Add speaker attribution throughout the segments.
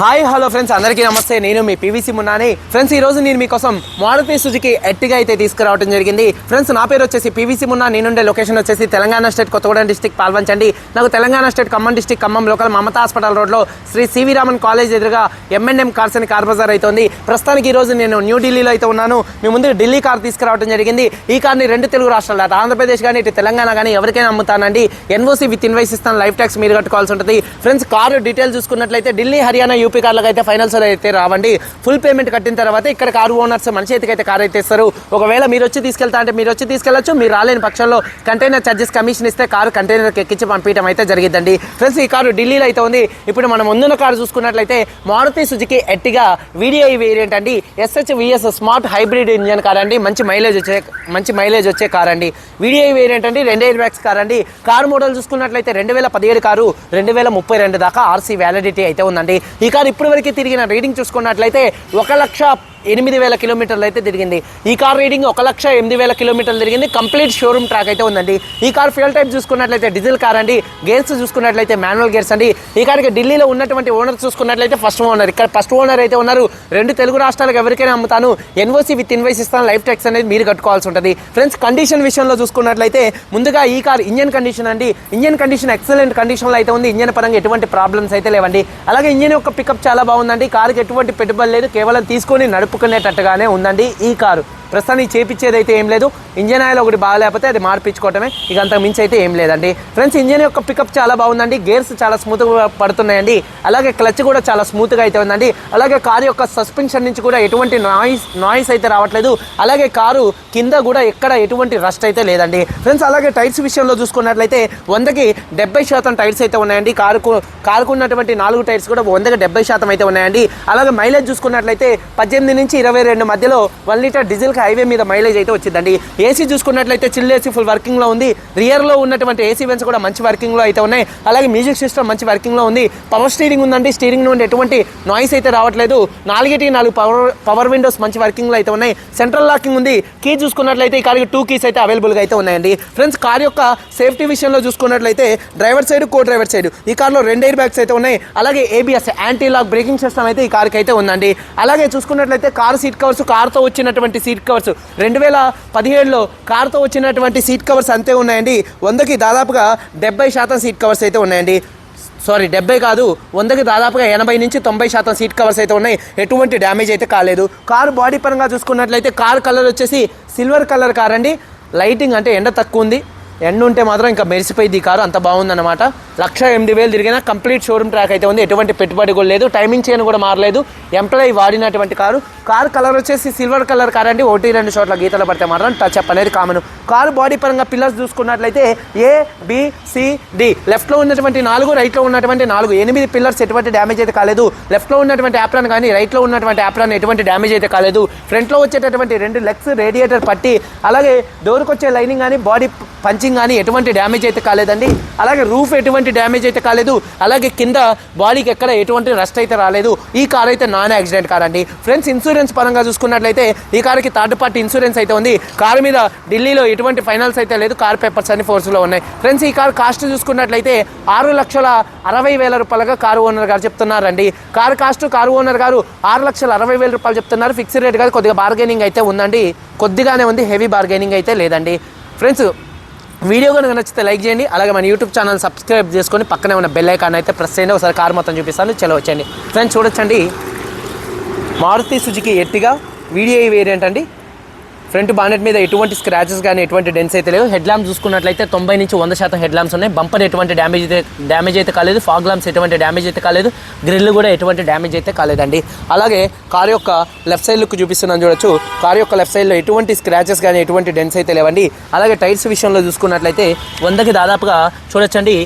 Speaker 1: Hi hello friends అందరికీ నమస్తే. నేను మీ పీవీసీ మున్నాని. ఫ్రెండ్స్ ఈ రోజు నేను మీకోసం మారుతి సుజుకి ఎట్టిగా అయితే తీసుకురావడం జరిగింది ఫ్రెండ్స్ నా పేరు వచ్చేసి పీవీసీ మున్నా నేనుండే లొకేషన్ వచ్చేసి తెలంగాణ స్టేట్ కొత్తగూడెం డిస్టిక్ పాల్వంచండి. నాకు Telangana state Khammam district Khammam local Mamata hospital రోడ్లో శ్రీ సివి రామన్ కాలేజ్ ఎదురుగా ఎంఎన్ఎం కార్స్ అని కార్ బజార్ అవుతుంది ప్రస్తుతానికి ఈ రోజు నేను న్యూ ఢిల్లీలో అయితే ఉన్నాను. మీ ముందు ఢిల్లీ కార్ తీసుకురావడం జరిగింది. ఈ కార్ని రెండు తెలుగు రాష్ట్రాలు అటు ఆంధ్రప్రదేశ్ కానీ ఇటు తెలంగాణ కానీ ఎవరికైనా అమ్ముతానండి. ఎన్ఓసి విత్ ఇన్వైస్ ఇస్తాను. లైఫ్ ట్యాక్స్ మీరు కట్టుకోవాల్సి ఉంటుంది. ఫ్రెండ్స్ కారు డీటెయిల్ చూసుకున్నట్లయితే ఢిల్లీ హర్యానా యూపీ కార్లకు అయితే ఫైనల్స్ అయితే రావండి. ఫుల్ పేమెంట్ కట్టిన తర్వాత ఇక్కడ కారు ఓనర్స్ మన చేతికి అయితే కారు అయితే ఇస్తారు. ఒకవేళ మీరు వచ్చి తీసుకెళ్తా అంటే మీరు వచ్చి తీసుకెళ్ళచ్చు. మీరు రాలేని పక్షంలో కంటైనర్ ఛార్జెస్ కమిషన్ ఇస్తే కారు కంటైనర్కి ఎక్కించి పంపించడం అయితే జరిగిద్దండి. ఫ్రెండ్స్ ఈ కారు ఢిల్లీలో అయితే ఉంది. ఇప్పుడు మనం ముందున్న కారు చూసుకున్నట్లయితే Maruti Suzuki Ertiga VDI variant అండి SH VS smart hybrid engine car అండి. మంచి మైలేజ్ వచ్చే మంచి మైలేజ్ వచ్చే కార్ అండి. వీడియో వేరియంట్ అండి రెండు ఎయిర్ బ్యాగ్స్ కార్ అండి. కార్ మోడల్ చూసుకున్నట్లయితే రెండు వేల పదిహేడు కారు రెండు వేల ముప్పై రెండు దాకా ఆర్సీ వ్యాలిడిటీ అయితే ఉందండి. ఈ కార్ ఇప్పటి వరకు తిరిగిన రీడింగ్ చూసుకున్నట్లయితే ఒక లక్ష ఎనిమిది వేల కిలోమీటర్లు అయితే తిరిగింది. ఈ కార్ రీడింగ్ ఒక లక్ష ఎనిమిది వేల కిలోమీటర్లు తిరిగింది. కంప్లీట్ షోరూమ్ ట్రాక్ అయితే ఉందండి. ఈ కార్ ఫ్యూల్ టైప్ చూసుకున్నట్లయితే డీజిల్ కార్ అండి. గేర్స్ చూసుకున్నట్లయితే మాన్యువల్ గేర్స్ అండి. ఈ కార్కి ఢిల్లీలో ఉన్నటువంటి ఓనర్ చూసుకున్నట్లయితే ఫస్ట్ ఓనర్ ఇక్కడ ఫస్ట్ ఓనర్ అయితే ఉన్నారు. రెండు తెలుగు రాష్ట్రాలకు ఎవరికైనా అమ్ముతాను. ఎన్ఓసి విత్ ఇన్వైస్ ఇస్తాను. లైఫ్ ట్యాక్స్ అనేది మీరు కట్టుకోవాల్సి ఉంటుంది. ఫ్రెండ్స్ కండిషన్ విషయంలో చూసుకున్నట్లయితే ముందుగా ఈ కార్ ఇంజన్ కండిషన్ అండి. ఇంజన్ కండిషన్ ఎక్సలెంట్ కండిషన్లో అయితే ఉంది. ఇంజన్ పరంగా ఎటువంటి ప్రాబ్లమ్స్ అయితే లేవండి. అలాగే ఇంజన్ యొక్క పికప్ చాలా బాగుందండి. కారుకి ఎటువంటి పెట్టుబడి లేదు. కేవలం తీసుకొని నడుపుకునేటట్టుగానే ఉందండి ఈ కారు. ప్రస్తుతానికి చేపించేది అయితే ఏం లేదు. ఇంజన్ ఆయిల్ ఒకటి బాగాలేకపోతే అది మార్పించుకోవటమే. ఇక అంత మించి అయితే ఏం లేదండి. ఫ్రెండ్స్ ఇంజన్ యొక్క పికప్ చాలా బాగుందండి. గేర్స్ చాలా స్మూత్గా పడుతున్నాయండి. అలాగే క్లచ్ కూడా చాలా స్మూత్గా అయితే ఉందండి. అలాగే కారు యొక్క సస్పెన్షన్ నుంచి కూడా ఎటువంటి నాయిస్ నాయిస్ అయితే రావట్లేదు. అలాగే కారు కింద కూడా ఎక్కడ ఎటువంటి రస్ట్ అయితే లేదండి. ఫ్రెండ్స్ అలాగే టైర్స్ విషయంలో చూసుకున్నట్లయితే వందకి డెబ్బై శాతం టైర్స్ అయితే ఉన్నాయండి. కారుకు కారుకున్నటువంటి నాలుగు టైర్స్ కూడా వందకి డెబ్బై శాతం అయితే ఉన్నాయండి. అలాగే మైలేజ్ చూసుకున్నట్లయితే పద్దెనిమిది నుంచి ఇరవై రెండు మధ్యలో వన్ లీటర్ డీజిల్ హైవే మీద మైలేజ్ అయితే వచ్చిందండి. ఏసీ చూసుకున్నట్లయితే చిల్ ఏసీ ఫుల్ వర్కింగ్లో ఉంది. రియర్లో ఉన్నటువంటి ఏసీ వెన్స్ కూడా మంచి వర్కింగ్లో అయితే ఉన్నాయి. అలాగే మ్యూజిక్ సిస్టమ్ మంచి వర్కింగ్లో ఉంది. పవర్ స్టీరింగ్ ఉందండి. స్టీరింగ్ నుండి ఎటువంటి నాయిస్ అయితే రావట్లేదు. నాలుగిటి నాలుగు పవర్ పవర్ విండోస్ మంచి వర్కింగ్లో అయితే ఉన్నాయి. సెంట్రల్ లాకింగ్ ఉంది. కీ చూసుకున్నట్లయితే ఈ కార్కి టూ కీస్ అయితే అవైలబుల్గా అయితే ఉన్నాయండి. ఫ్రెండ్స్ కార్ యొక్క సేఫ్టీ విషయంలో చూసుకున్నట్లయితే driver side co driver side ఈ కార్లో రెండు ఎయిర్ బ్యాగ్స్ అయితే ఉన్నాయి. అలాగే ABS anti lock braking system అయితే ఈ కార్కి అయితే ఉందండి. అలాగే చూసుకున్నట్లయితే కార్ సీట్ కవర్స్ కార్తో వచ్చినటువంటి సీట్ కవర్స్. రెండు వేల పదిహేడులో కార్తో వచ్చినటువంటి సీట్ కవర్స్ అంతే ఉన్నాయండి. వందకి దాదాపుగా డెబ్బై శాతం సీట్ కవర్స్ అయితే ఉన్నాయండి. సారీ డెబ్బై కాదు వందకి దాదాపుగా ఎనభై నుంచి తొంభై శాతం సీట్ కవర్స్ అయితే ఉన్నాయి. ఎటువంటి డ్యామేజ్ అయితే కాలేదు. కారు బాడీ పరంగా చూసుకున్నట్లయితే కారు కలర్ వచ్చేసి సిల్వర్ కలర్ కార్ అండి. లైటింగ్ అంటే ఎండ తక్కువ ఉంది. ఎండ ఉంటే మాత్రం ఇంకా మెరిసిపోయింది ఈ కారు. అంత బాగుందన్నమాట. లక్ష ఎనిమిది వేలు తిరిగినా కంప్లీట్ షోరూమ్ ట్రాక్ అయితే ఉంది. ఎటువంటి పెట్టుబడి కూడా లేదు. టైమింగ్ చేయను కూడా మారలేదు. ఎంప్లాయీ వాడినటువంటి కారు కారు కలర్ వచ్చేసి సిల్వర్ కలర్ కార్ అండి ఒకటి రెండు చోట్ల గీతలు పడితే మాత్రం టచ్ అప్ అనేది కామన్. కారు బాడీ పరంగా పిల్లర్స్ చూసుకున్నట్లయితే ఏ బి సి డి లెఫ్ట్లో ఉన్నటువంటి నాలుగు రైట్లో ఉన్నటువంటి నాలుగు. ఎనిమిది పిల్లర్స్ ఎటువంటి డ్యామేజ్ అయితే కాలేదు. లెఫ్ట్లో ఉన్నటువంటి యాప్రాన్ కానీ రైట్లో ఉన్నటువంటి యాప్రాన్ ఎటువంటి డ్యామేజ్ అయితే కాలేదు. ఫ్రంట్లో వచ్చేటటువంటి రెండు లెగ్స్ రేడియేటర్ పట్టి అలాగే డోర్కి వచ్చే లైనింగ్ కానీ బాడీ పంచింగ్ కానీ ఎటువంటి డ్యామేజ్ అయితే కాలేదండి. అలాగే రూఫ్ ఎటువంటి డ్యామేజ్ అయితే కాలేదు. అలాగే కింద బాడీకి ఎక్కడ ఎటువంటి రస్ట్ అయితే రాలేదు. ఈ కార్ అయితే నాన్ యాక్సిడెంట్ కార్ అండి. ఫ్రెండ్స్ ఇన్సూరెన్స్ ఇన్సూరెన్స్ పరంగా చూసుకున్నట్లయితే ఈ కారుకి థర్డ్ పార్టీ ఇన్సూరెన్స్ అయితే ఉంది. కారు మీద ఢిల్లీలో ఎటువంటి ఫైనల్స్ అయితే లేదు. కార్ పేపర్స్ అన్ని ఫోర్స్లో ఉన్నాయి. ఫ్రెండ్స్ ఈ కారు కాస్ట్ చూసుకున్నట్లయితే ఆరు లక్షల అరవై వేల రూపాయలుగా కారు ఓనర్ గారు చెప్తున్నారండి. కార్ కాస్ట్ కారు ఓనర్ గారు ఆరు లక్షల అరవై వేల రూపాయలు చెప్తున్నారు. ఫిక్స్డ్ రేట్ కాదు కొద్దిగా బార్గెనింగ్ అయితే ఉందండి. కొద్దిగానే ఉంది హెవీ బార్గెనింగ్ అయితే లేదండి. ఫ్రెండ్స్ వీడియో కనుక నచ్చితే లైక్ చేయండి. అలాగే మన యూట్యూబ్ ఛానల్ సబ్స్క్రైబ్ చేసుకొని పక్కనే ఉన్న బెల్ ఐకాన్ అయితే ప్రెస్ చేయండి. ఒకసారి కార్ మొత్తం చూపిస్తాను. చలో వచ్చండి ఫ్రెండ్స్ చూడొచ్చండి. Maruti Suzuki Ertiga VDI variant అండి. ఫ్రంట్ బానెట్ మీద ఎటువంటి స్క్రాచెస్ కానీ ఎటువంటి డెన్స్ అయితే లేవు. హెడ్ ల్యాంప్ చూసుకున్నట్లయితే తొంభై నుంచి వంద శాతం హెడ్ ల్యాంప్స్ ఉన్నాయి. బంపర్ ఎటువంటి డ్యామేజ్ అయితే డ్యామేజ్ అయితే కాలేదు. ఫాగ్ ల్యాంప్స్ ఎటువంటి డ్యామేజ్ అయితే కాలేదు. గ్రిల్ కూడా ఎటువంటి డ్యామేజ్ అయితే కాలేదండి. అలాగే కార్ యొక్క లెఫ్ట్ సైడ్ లుక్ చూపిస్తున్నాను చూడొచ్చు. కార్ యొక్క లెఫ్ట్ సైడ్లో ఎటువంటి స్క్రాచెస్ కానీ ఎటువంటి డెన్స్ అయితే లేవండి. అలాగే టైర్స్ విషయంలో చూసుకున్నట్లయితే వందకి దాదాపుగా చూడొచ్చండి.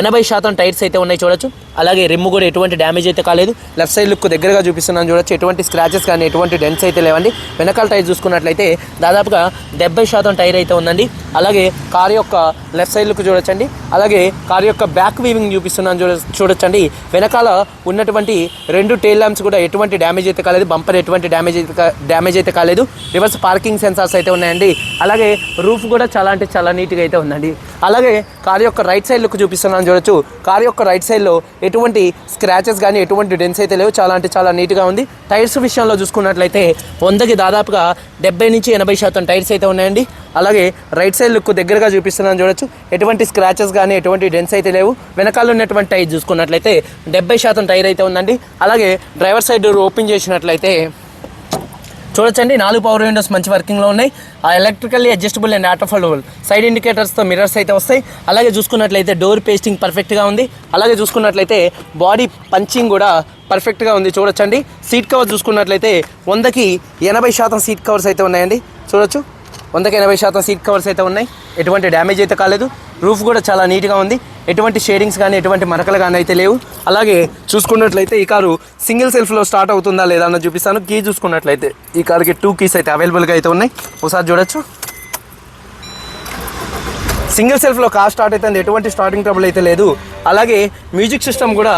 Speaker 1: ఎనభై శాతం టైర్స్ అయితే ఉన్నాయి చూడొచ్చు. అలాగే రిమ్ కూడా ఎటువంటి డ్యామేజ్ అయితే కాలేదు. లెఫ్ట్ సైడ్ లుక్ దగ్గరగా చూపిస్తున్నాను చూడొచ్చు. ఎటువంటి స్క్రాచెస్ కానీ ఎటువంటి డెన్స్ అయితే లేవండి. వెనకాల టైర్ చూసుకున్నట్లయితే దాదాపుగా డెబ్బై శాతం టైర్ అయితే ఉందండి. అలాగే కార్ యొక్క లెఫ్ట్ సైడ్ లుక్ చూడొచ్చండి. అలాగే కార్ యొక్క బ్యాక్ వీవింగ్ చూపిస్తున్నాను చూడ చూడొచ్చండి. వెనకాల ఉన్నటువంటి రెండు టైల్ ల్యాంప్స్ కూడా ఎటువంటి డ్యామేజ్ అయితే కాలేదు. బంపర్ ఎటువంటి డ్యామేజ్ అయితే డ్యామేజ్ అయితే కాలేదు. రివర్స్ పార్కింగ్ సెన్సార్స్ అయితే ఉన్నాయండి. అలాగే రూఫ్ కూడా చాలా అంటే చాలా నీట్గా అయితే ఉందండి. అలాగే కార్ యొక్క రైట్ సైడ్ లుక్ చూపిస్తున్నాను చూపిస్తున్నాను చూడొచ్చు. కార్ యొక్క రైట్ సైడ్లో ఎటువంటి స్క్రాచెస్ కానీ ఎటువంటి డెన్స్ అయితే లేవు. చాలా అంటే చాలా నీట్గా ఉంది. టైర్స్ విషయంలో చూసుకున్నట్లయితే వందకి దాదాపుగా డెబ్బై నుంచి ఎనభై శాతం టైర్స్ అయితే ఉన్నాయండి. అలాగే రైట్ సైడ్ లుక్ దగ్గరగా చూపిస్తున్నాను చూడొచ్చు. ఎటువంటి స్క్రాచెస్ కానీ ఎటువంటి డెన్స్ అయితే లేవు. వెనకాల ఉన్నటువంటి టైర్ చూసుకున్నట్లయితే డెబ్బై శాతం టైర్ అయితే ఉందండి. అలాగే డ్రైవర్ సైడ్ డోర్ ఓపెన్ చేసినట్లయితే చూడొచ్చండి. నాలుగు పవర్ విండోస్ మంచి వర్కింగ్లో ఉన్నాయి. ఆ electrically adjustable and auto foldable side ఇండికేటర్స్తో mirrors అయితే వస్తాయి. అలాగే చూసుకున్నట్లయితే డోర్ పేస్టింగ్ పర్ఫెక్ట్గా ఉంది. అలాగే చూసుకున్నట్లయితే బాడీ పంచింగ్ కూడా పర్ఫెక్ట్గా ఉంది చూడొచ్చండి. సీట్ కవర్ చూసుకున్నట్లయితే వందకి ఎనభై శాతం సీట్ కవర్స్ అయితే ఉన్నాయండి. చూడొచ్చు. వందకి ఎనభై శాతం సీట్ కవర్స్ అయితే ఉన్నాయి. ఎటువంటి డ్యామేజ్ అయితే కాలేదు. రూఫ్ కూడా చాలా నీట్గా ఉంది. ఎటువంటి షేడింగ్స్ కానీ ఎటువంటి మరకలు కానీ అయితే లేవు. అలాగే చూసుకున్నట్లయితే ఈ కారు సింగిల్ సెల్ఫ్లో స్టార్ట్ అవుతుందా లేదా అన్న చూపిస్తాను. కీ చూసుకున్నట్లయితే ఈ కారుకి టూ కీస్ అయితే అవైలబుల్గా అయితే ఉన్నాయి. ఒకసారి చూడొచ్చు. సింగిల్ సెల్ఫ్లో కార్ స్టార్ట్ అయితే ఎటువంటి స్టార్టింగ్ ట్రబుల్ అయితే లేదు. అలాగే మ్యూజిక్ సిస్టమ్ కూడా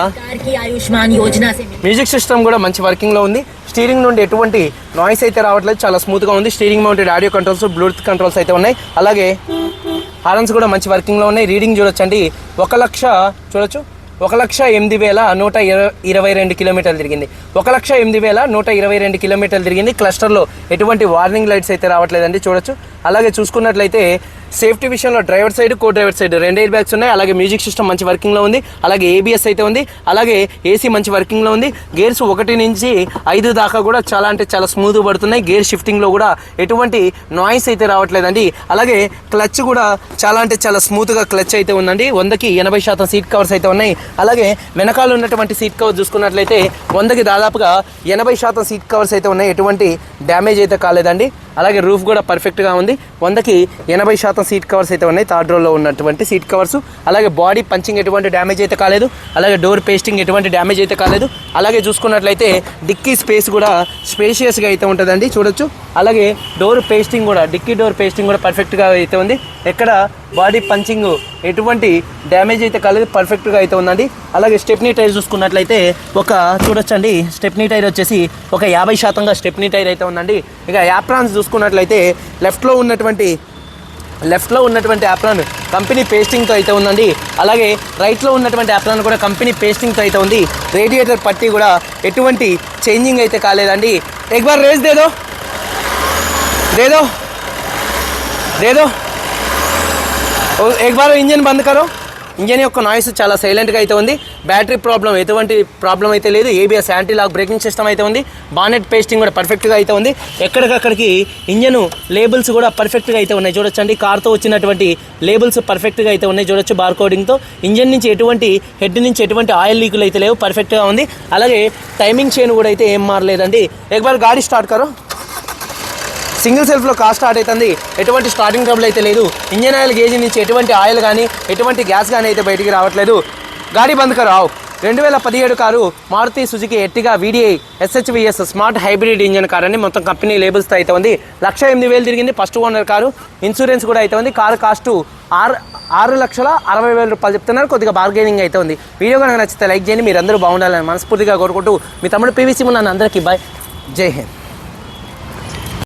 Speaker 1: మ్యూజిక్ సిస్టమ్ కూడా మంచి వర్కింగ్లో ఉంది. స్టీరింగ్ నుండి ఎటువంటి నాయిస్ అయితే రావట్లేదు చాలా స్మూత్గా ఉంది. Steering mounted audio controls Bluetooth controls అయితే ఉన్నాయి. అలాగే హార్న్స్ కూడా మంచి వర్కింగ్లో ఉన్నాయి. రీడింగ్ చూడొచ్చండి. ఒక లక్ష చూడొచ్చు. ఒక లక్ష ఎనిమిది వేల నూట ఇరవై ఇరవై రెండు కిలోమీటర్లు తిరిగింది. ఒక లక్ష ఎనిమిది వేల నూట ఇరవై రెండు కిలోమీటర్లు తిరిగింది. క్లస్టర్లో ఎటువంటి వార్నింగ్ లైట్స్ అయితే రావట్లేదండి. చూడొచ్చు. అలాగే చూసుకున్నట్లయితే సేఫ్టీ విషయంలో driver side co driver side రెండు ఎయిర్ బ్యాగ్స్ ఉన్నాయి. అలాగే మ్యూజిక్ సిస్టమ్ మంచి వర్కింగ్లో ఉంది. అలాగే ఏబిఎస్ అయితే ఉంది. అలాగే ఏసీ మంచి వర్కింగ్లో ఉంది. గేర్స్ ఒకటి నుంచి ఐదు దాకా కూడా చాలా అంటే చాలా స్మూత్ పడుతున్నాయి. గేర్ షిఫ్టింగ్లో కూడా ఎటువంటి నాయిస్ అయితే రావట్లేదండి. అలాగే క్లచ్ కూడా చాలా అంటే చాలా స్మూత్గా క్లచ్ అయితే ఉందండి. వందకి ఎనభై శాతం సీట్ కవర్స్ అయితే ఉన్నాయి. అలాగే వెనకాల ఉన్నటువంటి సీట్ కవర్ చూసుకున్నట్లయితే వందకి దాదాపుగా ఎనభై శాతం సీట్ కవర్స్ అయితే ఉన్నాయి. ఎటువంటి డ్యామేజ్ అయితే కాలేదండి. అలాగే రూఫ్ కూడా పర్ఫెక్ట్గా ఉంది. వందకి ఎనభై శాతం సీట్ కవర్స్ అయితే ఉన్నాయి. థర్డ్ రోలో ఉన్నటువంటి సీట్ కవర్స్. అలాగే బాడీ పంచింగ్ ఎటువంటి డ్యామేజ్ అయితే కాలేదు. అలాగే డోర్ పేస్టింగ్ ఎటువంటి డ్యామేజ్ అయితే కాలేదు. అలాగే చూసుకున్నట్లయితే డిక్కీ స్పేస్ కూడా స్పేషియస్గా అయితే ఉంటుందండి. చూడొచ్చు. అలాగే డోర్ పేస్టింగ్ కూడా డిక్కీ డోర్ పేస్టింగ్ కూడా పర్ఫెక్ట్గా అయితే ఉంది. ఎక్కడ బాడీ పంచింగ్ ఎటువంటి డ్యామేజ్ అయితే కాలేదు పర్ఫెక్ట్గా అయితే ఉందండి. అలాగే స్టెప్నీ టైర్ చూసుకున్నట్లయితే ఒక చూడొచ్చండి స్టెప్నీ టైర్ వచ్చేసి ఒక యాభై శాతంగా స్టెప్నీ టైర్ అయితే ఉందండి. ఇక యాప్రాన్స్ చూసుకున్నట్లయితే లెఫ్ట్లో ఉన్నటువంటి లెఫ్ట్లో ఉన్నటువంటి యాప్రాన్ కంపెనీ పేస్టింగ్తో అయితే ఉందండి. అలాగే రైట్లో ఉన్నటువంటి యాప్రాన్ కూడా కంపెనీ పేస్టింగ్తో అయితే ఉంది. రేడియేటర్ పట్టి కూడా ఎటువంటి చేంజింగ్ అయితే కాలేదండి. ఎగ్బార్ రేస్ దేదో. दे दो। दे ఓ, एक बार ఇంజన్ బంద్ కరో ఇంజన్ యొక్క నాయిస్ చాలా సైలెంట్గా అయితే ఉంది. బ్యాటరీ ప్రాబ్లం ఎటువంటి ప్రాబ్లం అయితే లేదు. ABS anti lock braking system అయితే ఉంది. బానెట్ పేస్టింగ్ కూడా పర్ఫెక్ట్గా అయితే ఉంది. ఎక్కడికక్కడికి ఇంజన్ లేబుల్స్ కూడా పర్ఫెక్ట్గా అయితే ఉన్నాయి. చూడొచ్చండి. కార్తో వచ్చినటువంటి లేబుల్స్ పర్ఫెక్ట్గా అయితే ఉన్నాయి. చూడొచ్చు బార్ కోడింగ్తో ఇంజన్ నుంచి ఎటువంటి హెడ్ నుంచి ఎటువంటి ఆయిల్ లీకులు అయితే లేవు. పర్ఫెక్ట్గా ఉంది. అలాగే టైమింగ్ చైన్ కూడా అయితే ఏం మారలేదండి. ఎక్బార్ గాడి స్టార్ట్ కరో. సింగిల్ సెల్ఫ్లో కార్ స్టార్ట్ అవుతుంది. ఎటువంటి స్టార్టింగ్ ట్రబుల్ అయితే లేదు. ఇంజన్ ఆయిల్ గేజ్ నుంచి ఎటువంటి ఆయిల్ కానీ ఎటువంటి గ్యాస్ కానీ అయితే బయటికి రావట్లేదు. గాడి బంద్ కరావు రెండు వేల పదిహేడు car Maruti Suzuki Ertiga VDI SHVS smart hybrid engine car అని మొత్తం కంపెనీ లేబుల్స్తో అయితే ఉంది. లక్ష ఎనిమిది వేలు తిరిగింది ఫస్ట్ ఓనర్ కారు. ఇన్సూరెన్స్ కూడా అయితే ఉంది. కారు కాస్ట్ ఆరు ఆరు లక్షల అరవై వేల రూపాయలు చెప్తున్నారు. కొద్దిగా బార్గెనింగ్ అయితే ఉంది. వీడియో కనుక నచ్చితే లైక్ చేయండి. మీరు అందరూ బాగుండాలని మనస్ఫూర్తిగా కోరుకుంటూ మీ తమ్ముడు పీవీసీ నన్ను అందరికీ బాయ్ జై హింద్.